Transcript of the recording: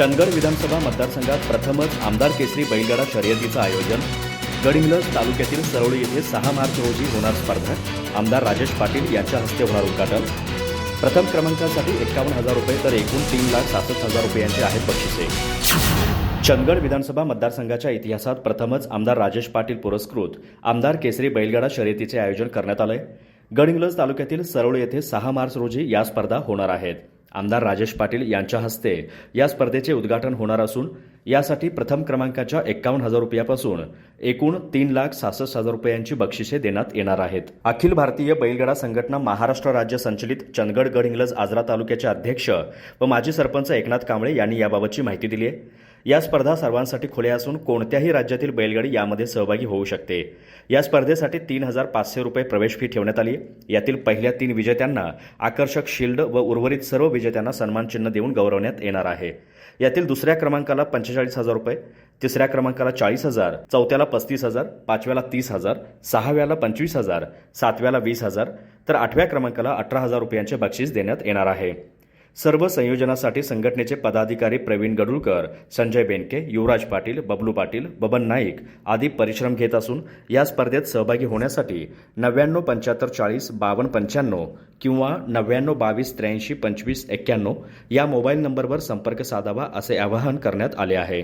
चंदगड विधानसभा मतदारसंघात प्रथमच आमदार केसरी बैलगाडा शर्यतीचं आयोजन. गडिंग्लज तालुक्यातील सरोळी येथे सहा मार्च रोजी होणार स्पर्धा. आमदार राजेश पाटील यांच्या हस्ते होणार उद्घाटन. प्रथम क्रमांकासाठी एकावन्न हजार रुपये तर एकूण तीन लाख सहासष्ट हजार रुपयांचे आहेत बक्षिसे. चंदगड विधानसभा मतदारसंघाच्या इतिहासात प्रथमच आमदार राजेश पाटील पुरस्कृत आमदार केसरी बैलगाडा शर्यतीचे आयोजन करण्यात आले गडिंग्लज तालुक्यातील सरोळ येथे सहा मार्च रोजी या स्पर्धा होणार आहेत. आमदार राजेश पाटील यांच्या हस्ते या स्पर्धेचे उद्घाटन होणार असून यासाठी प्रथम क्रमांकाच्या एक्कावन्न हजार रुपयापासून एकूण तीन लाख सहासष्ट हजार रुपयांची बक्षिसे देण्यात येणार आहेत. अखिल भारतीय बैलगडा संघटना महाराष्ट्र राज्य संचलित चंदगड गडिंग्लज आजरा तालुक्याचे अध्यक्ष व माजी सरपंच एकनाथ कांबळे यांनी याबाबतची माहिती दिली आहे. या स्पर्धा सर्वांसाठी खुल्या असून कोणत्याही राज्यातील बैलगाडी यामध्ये सहभागी होऊ शकते. या स्पर्धेसाठी तीन हजार पाचशे रुपये प्रवेश फी ठेवण्यात आली यातील पहिल्या तीन विजेत्यांना आकर्षक शिल्ड व उर्वरित सर्व विजेत्यांना सन्मानचिन्ह देऊन गौरवण्यात येणार आहे. यातील दुसऱ्या क्रमांकाला पंचेचाळीस हजार रुपये तिसऱ्या क्रमांकाला चाळीस हजार चौथ्याला पस्तीस हजार पाचव्याला तीस हजार सहाव्याला पंचवीस हजार सातव्याला वीस हजार तर आठव्या क्रमांकाला अठरा हजार रुपयांचे बक्षीस देण्यात येणार आहे. सर्व संयोजनासाठी संघटनेचे पदाधिकारी प्रवीण गडुळकर संजय बेनके युवराज पाटील बबलू पाटील बबन नाईक आदी परिश्रम घेत असून या स्पर्धेत सहभागी होण्यासाठी नव्याण्णव पंच्याहत्तर चाळीस बावन्न पंच्याण्णव किंवा नव्याण्णव बावीस त्र्याऐंशी पंचवीस एक्क्याण्णव या मोबाईल नंबरवर संपर्क साधावा असे आवाहन करण्यात आले आहे.